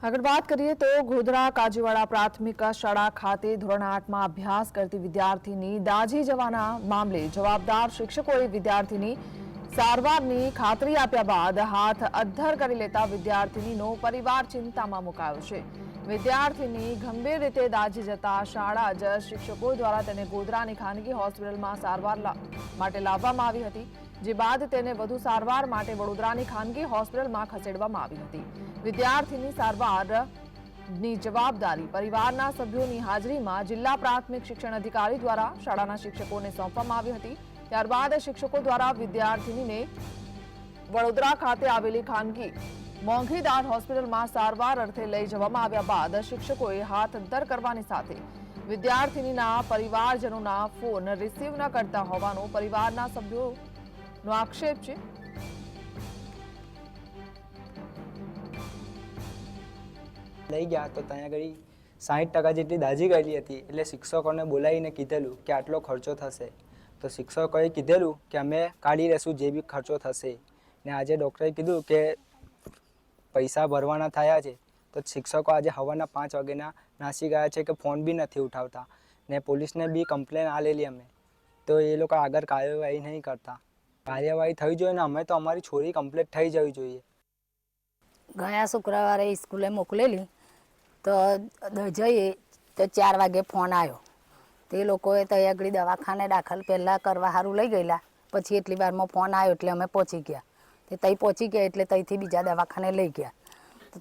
આગળ વાત કરીએ તો ગોધરા, કાજીવાડા પ્રાથમિક શાળા ખાતે ધોરણ આઠમાં અભ્યાસ કરતી વિદ્યાર્થીની દાઝી જવાના મામલે જવાબદાર શિક્ષકોએ વિદ્યાર્થીની સારવારની ખાતરી આપ્યા બાદ હાથ અદ્ધર કરી લેતા વિદ્યાર્થીનીનો પરિવાર ચિંતામાં મુકાયો છે. વિદ્યાર્થીની ગંભીર રીતે દાઝી જતા શાળા જ શિક્ષકો દ્વારા તેને ગોધરાની ખાનગી હોસ્પિટલમાં સારવાર માટે લાવવામાં આવી હતી, જે બાદ તેને વધુ સારવાર માટે વડોદરાની ખાનગી હોસ્પિટલમાં ખસેડવામાં આવી હતી. વિદ્યાર્થીની સારવારની જવાબદારી પરિવારના સભ્યોની હાજરીમાં જિલ્લા પ્રાથમિક શિક્ષણ અધિકારી દ્વારા શાળાના શિક્ષકોને સોંપવામાં આવી હતી. ત્યારબાદ શિક્ષકો દ્વારા વિદ્યાર્થીનીને વડોદરા ખાતે આવેલી ખાનગી મોંઘીદાર હોસ્પિટલમાં સારવાર અર્થે લઈ જવામાં આવ્યા બાદ શિક્ષકોએ હાથ અંતર કરવાની સાથે વિદ્યાર્થીનીના પરિવારજનોના ફોન રિસીવ ન કરતા હોવાનો પરિવારના સભ્યોનો આક્ષેપ છે. લઈ ગયા તો ત્યાં આગળ સાહીઠ ટકા જેટલી દાઝી ગયેલી હતી એટલે શિક્ષકોને બોલાવીને કીધેલું કે આટલો ખર્ચો થશે. તો શિક્ષકોએ કીધેલું કે અમે કાઢી લેશું જે બી ખર્ચો થશે. ને આજે ડૉક્ટરે કીધું કે પૈસા ભરવાના થયા છે. તો શિક્ષકો આજે હવાના પાંચ વાગ્યાના નાસી ગયા છે કે ફોન બી નથી ઉઠાવતા. ને પોલીસને બી કમ્પ્લેન આલેલી અમે. તો એ લોકો આગળ કાર્યવાહી નહીં કરતા. કાર્યવાહી થઈ જોઈએ ને અમે તો અમારી છોરી કમ્પ્લીટ થઈ જવી જોઈએ. ગયા શુક્રવારે સ્કૂલે મોકલેલી. તો જઈએ તો ચાર વાગે ફોન આવ્યો તે લોકોએ આગળ દવાખાને દાખલ પહેલાં કરવા સારું લઈ ગયેલા. પછી એટલી વારમાં ફોન આવ્યો એટલે અમે પહોંચી ગયા. તે ત્યાં પહોંચી ગયા એટલે તઈથી બીજા દવાખાને લઈ ગયા.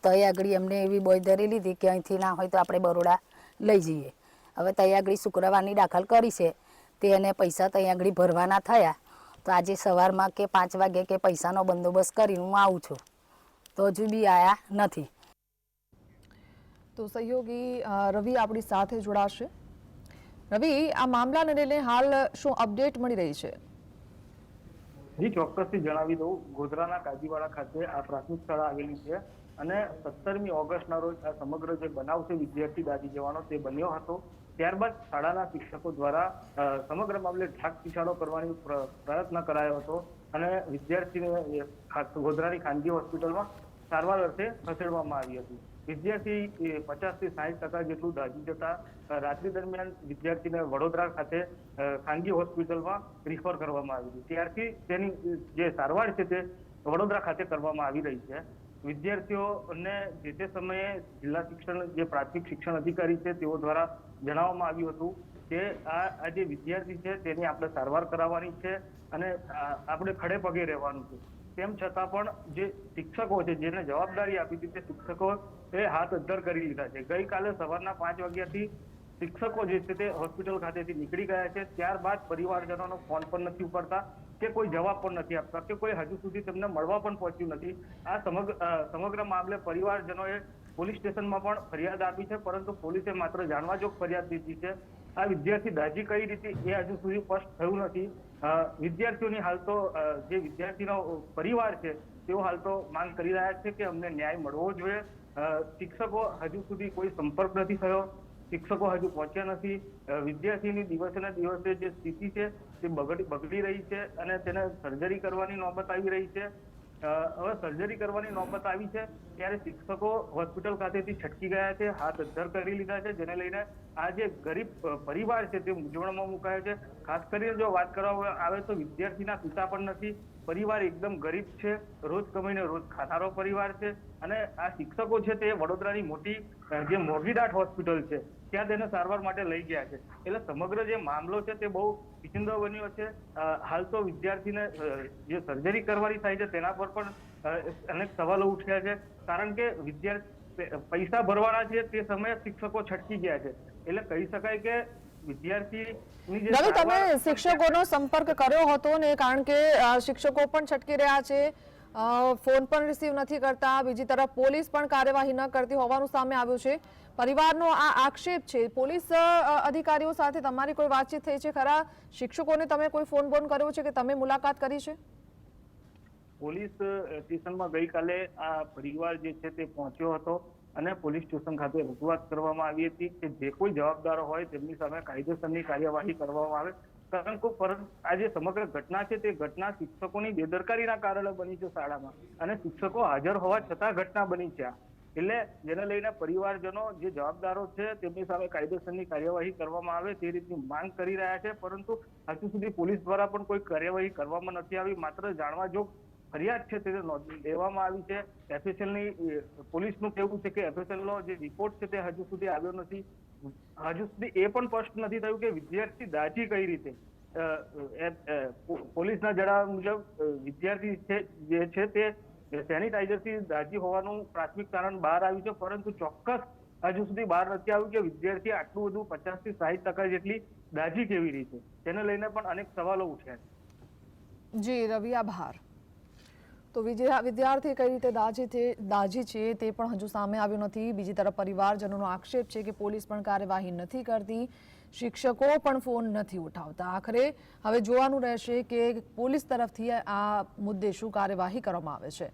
તો આગળ એમને એવી બોયધરી લીધી કે અહીંથી ના હોય તો આપણે બરોડા લઈ જઈએ. હવે આગળ શુક્રવારની દાખલ કરી છે. તે એને પૈસા ત્યાં આગળ ભરવાના થયા. તો આજે સવારમાં કે પાંચ વાગે કે પૈસાનો બંદોબસ્ત કરીને હું આવું છું. તો હજુ બી આયા નથી. તો સહયોગી રવિ આપણી સાથે જોડાશે. રવિ, આ મામલાને લઈને હાલ શું અપડેટ મળી રહી છે? જી, ચોક્કસથી જણાવી દઉં. ગોધરાના કાજીવાડા ખાતે આ પ્રાથમિક શાળા આવેલી છે અને સત્તરમી ઓગસ્ટના રોજ આ સમગ્ર જે બનાવ છે, વિદ્યાર્થી દાજી જવાનો તે બન્યો હતો. ત્યારબાદ શાળાના શિક્ષકો દ્વારા સમગ્ર મામલે ઢાક પીછાડો કરવાની પ્ર- પ્રયત્ન કરાયો હતો અને વિદ્યાર્થીને ગોધરાની ખાનગી હોસ્પિટલમાં સારવાર અર્થે ખસેડવામાં આવી હતી. વિદ્યાર્થી પચાસથી સાહીઠ ટકા જેટલું દાજી જતા રાત્રિ દરમિયાન વિદ્યાર્થીને વડોદરા ખાતે ખાનગી હોસ્પિટલમાં રિફર કરવામાં આવી હતી. ત્યારથી તેની જે સારવાર છે તે વડોદરા ખાતે કરવામાં આવી રહી છે. વિદ્યાર્થીઓને જે તે સમયે જિલ્લા શિક્ષણ, જે પ્રાથમિક શિક્ષણ અધિકારી છે તેઓ દ્વારા જણાવવામાં આવ્યું હતું કે આ જે વિદ્યાર્થી છે તેની આપણે સારવાર કરાવવાની છે અને આપણે ખડે પગે રહેવાનું છે. તેમ છતાં પણ જે શિક્ષકો છે, જેને જવાબદારી આપી હતી, તે શિક્ષકો એ હાથ અદ્ધર કરી લીધા છે. ગઈકાલે સવારના પાંચ વાગ્યાથી શિક્ષકો જે છે, તે હોસ્પિટલ ખાતેથી નીકળી ગયા છે. ત્યારબાદ પરિવારજનોનો ફોન પણ નથી ઉપાડતા કે કોઈ જવાબ પણ નથી આપતા કે કોઈ હજુ સુધી તેમને મળવા પણ પહોંચ્યું નથી. આ સમગ્ર સમગ્ર મામલે પરિવારજનોએ પોલીસ સ્ટેશનમાં પણ ફરિયાદ આપી છે, પરંતુ પોલીસે માત્ર જાણવા જોગ ફરિયાદ દીધી છે. આ વિદ્યાર્થી દાજી કઈ રીતે એ હજુ સુધી સ્પષ્ટ થયું નથી. વિદ્યાર્થીઓની હાલ તો જે વિદ્યાર્થીનો પરિવાર છે, તેઓ હાલ તો માંગ કરી રહ્યા છે કે અમને ન્યાય મળવો જોઈએ. શિક્ષકો હજુ સુધી કોઈ સંપર્ક નથી થયો. શિક્ષકો હજુ પહોંચ્યા નથી. વિદ્યાર્થીની દિવસે ને દિવસે જે સ્થિતિ છે, તે બગડી બગડી રહી છે અને તેને સર્જરી કરવાની નોબત આવી રહી છે. હવે સર્જરી કરવાની નોબત આવી છે, ત્યારે શિક્ષકો હોસ્પિટલ ખાતેથી છટકી ગયા છે, હાથ અધ્ધર કરી લીધા છે, જેને લઈને આ જે ગરીબ પરિવાર છે તે મૂંઝવણમાં મુકાયો છે. ખાસ કરીને જો વાત કરવામાં આવે તો વિદ્યાર્થીના પિતા પણ નથી, પરિવાર એકદમ ગરીબ છે, રોજ કમાઈને રોજ ખાનારો પરિવાર છે અને આ શિક્ષકો છે તે વડોદરાની મોટી જે મોરબીદાટ હોસ્પિટલ છે ત્યાં તેને સારવાર માટે લઈ ગયા છે. એટલે સમગ્ર જે મામલો છે તે બહુ વિચિત્ર બન્યો છે. હાલ તો વિદ્યાર્થીને જે સર્જરી કરવાની થાય છે તેના પર પણ અનેક સવાલો ઉઠ્યા છે. કારણ કે વિદ્યાર્થી પૈસા ભરવાના છે તે સમયે શિક્ષકો છટકી ગયા છે. એટલે કહી શકાય કે વિદ્યાર્થીની તમે શિક્ષકોનો સંપર્ક કર્યો હતો ને કારણ કે શિક્ષકો પણ છટકી રહ્યા છે. ફોન પણ રિસીવ નથી કરતા. બીજી તરફ પોલીસ પણ કાર્યવાહી ન કરતી હોવાનું સામે આવ્યું છે. પરિવારનો આ આક્ષેપ છે. પોલીસ અધિકારીઓ સાથે તમારી કોઈ વાતચીત થઈ છે ખરા? શિક્ષકોને તમે કોઈ ફોન બોન કર્યો છે કે તમે મુલાકાત કરી છે? પોલીસ સ્ટેશનમાં ગઈકાલે આ પરિવાર જે છે તે પહોંચ્યો હતો. અને પોલીસ સ્ટેશન ખાતે રજૂઆત કરવામાં આવી હતી કે જે કોઈ જવાબદારો હોય તેમની સામે કાયદેસરની કાર્યવાહી કરવામાં આવે. કારણ કે આ જે સમગ્ર ઘટના છે તે ઘટના શિક્ષકોની બેદરકારીના કારણે બની છે શાળામાં. અને શિક્ષકો હાજર હોવા છતાં ઘટના બની છે એટલે જેને લઈને પરિવારજનો જે જવાબદારો છે તેમની સામે કાયદેસરની કાર્યવાહી કરવામાં આવે તે રીતની માંગ કરી રહ્યા છે. પરંતુ હજુ સુધી પોલીસ દ્વારા પણ કોઈ કાર્યવાહી કરવામાં નથી આવી. માત્ર જાણવા જોગ ફરિયાદ છે તે લેવામાં આવી છે. એફએસએલની પોલીસનું કહેવું છે કે એફએસએલનો જે રિપોર્ટ છે તે હજુ સુધી આવ્યો નથી. હજુ સુધી એ પણ સ્પષ્ટ નથી થયું કે વિદ્યાર્થી દાજી કઈ રીતે. પોલીસના જણાવ્યા મુજબ વિદ્યાર્થી છે, જે છે તે સેનિટાઈઝરથી દાજી હોવાનું પ્રાથમિક કારણ બહાર આવ્યું છે, પરંતુ ચોક્કસ હજુ સુધી બહાર નથી આવ્યું કે વિદ્યાર્થી આટલું બધું પચાસથી સાહીઠ ટકા જેટલી દાજી કેવી રીતે. તેને લઈને પણ અનેક સવાલો ઉઠ્યા છે. જી, રવિ, આભાર. તો વિદ્યાર્થી કઈ રીતે દાજી છે દાજી છે તે પણ હજુ સામે આવ્યું નથી. બીજી તરફ પરિવારજનોનો આક્ષેપ છે કે પોલીસ પણ કાર્યવાહી નથી કરતી. શિક્ષકો પણ ફોન નથી ઉઠાવતા. આખરે હવે જોવાનું રહેશે કે પોલીસ તરફથી આ મુદ્દે શું કાર્યવાહી કરવામાં આવે છે.